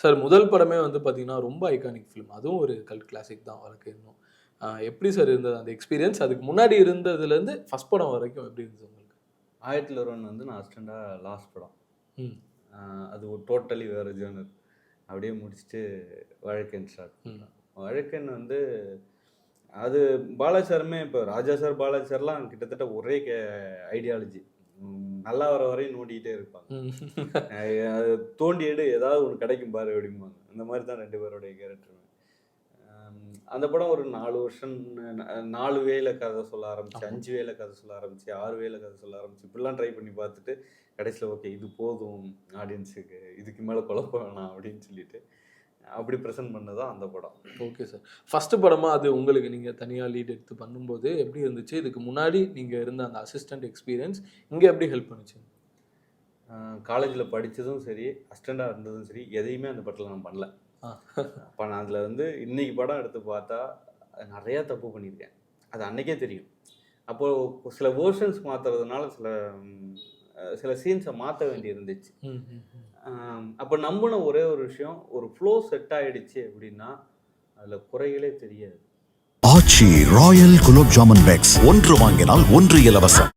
Sir முதல் படமே வந்து பார்த்தீங்கன்னா ரொம்ப ஐகானிக் ஃபிலிம் அதுவும் ஒரு கல்ட் கிளாசிக் தான் வழக்கு இன்னும். எப்படி சார் இருந்தது அந்த எக்ஸ்பீரியன்ஸ் அதுக்கு முன்னாடி இருந்ததுலேருந்து ஃபர்ஸ்ட் படம் வரைக்கும் எப்படி இருந்தது உங்களுக்கு? ஆயிரத்தி ஒருவன் வந்து நான் அஸ்டண்டாக லாஸ்ட் படம். அது ஒரு டோட்டலி வேறு ஜேர்னர் அப்படியே முடிச்சுட்டு வழக்கன் ஸ்டார்ட் வழக்கன் வந்து அது பாலாஜி சாருமே இப்போ ராஜா சார் பாலாஜி சார்லாம் கிட்டத்தட்ட ஒரே கே ஐடியாலஜி நல்லா வர வரையும் நோண்டிக்கிட்டே இருப்பாங்க. அது தோண்டி எடு ஏதாவது ஒன்று கிடைக்கும் பாரு அப்படிம்பாங்க. அந்த மாதிரி தான் ரெண்டு பேருடைய கேரக்டர் அந்த படம் ஒரு நாலு வருஷம் நாலு வேல கதை சொல்ல ஆரம்பிச்சு. அஞ்சு வேல கதை சொல்ல ஆரம்பிச்சு ஆறு வேல கதை சொல்ல ஆரம்பிச்சு இப்படிலாம் ட்ரை பண்ணி பார்த்துட்டு கடைசியில் ஓகே இது போதும் ஆடியன்ஸுக்கு இதுக்கு மேலே குழப்பம் வேணாம் அப்படின்னு சொல்லிட்டு அப்படி ப்ரெசென்ட் பண்ணதான் அந்த படம். ஓகே சார் ஃபர்ஸ்ட் படமாக அது உங்களுக்கு நீங்கள் தனியாக லீட் எடுத்து பண்ணும்போது எப்படி இருந்துச்சு? இதுக்கு முன்னாடி நீங்கள் இருந்த அந்த அசிஸ்டன்ட் எக்ஸ்பீரியன்ஸ் இங்கே எப்படி ஹெல்ப் பண்ணுச்சு? காலேஜில் படித்ததும் சரி அஸ்டண்டாக இருந்ததும் சரி எதையுமே அந்த படத்தில் நான் பண்ணல. அப்போ நான் அதில் வந்து இன்னைக்கு படம் எடுத்து பார்த்தா நிறையா தப்பு பண்ணியிருக்கேன். அது அன்னைக்கே தெரியும். அப்போது சில வேர்ஷன்ஸ் மாற்றுறதுனால சில சில சீன்ஸை மாற்ற வேண்டி இருந்துச்சு. அப்போ நம்பின ஒரே ஒரு விஷயம் ஒரு ஃப்ளோ செட் ஆயிடுச்சு அப்படின்னா அதில் குறைகளே தெரியாது. ஆச்சி ராயல் குலோப் ஜாமுன் பேக்ஸ் ஒன்று வாங்கினால் ஒன்று இலவசம்.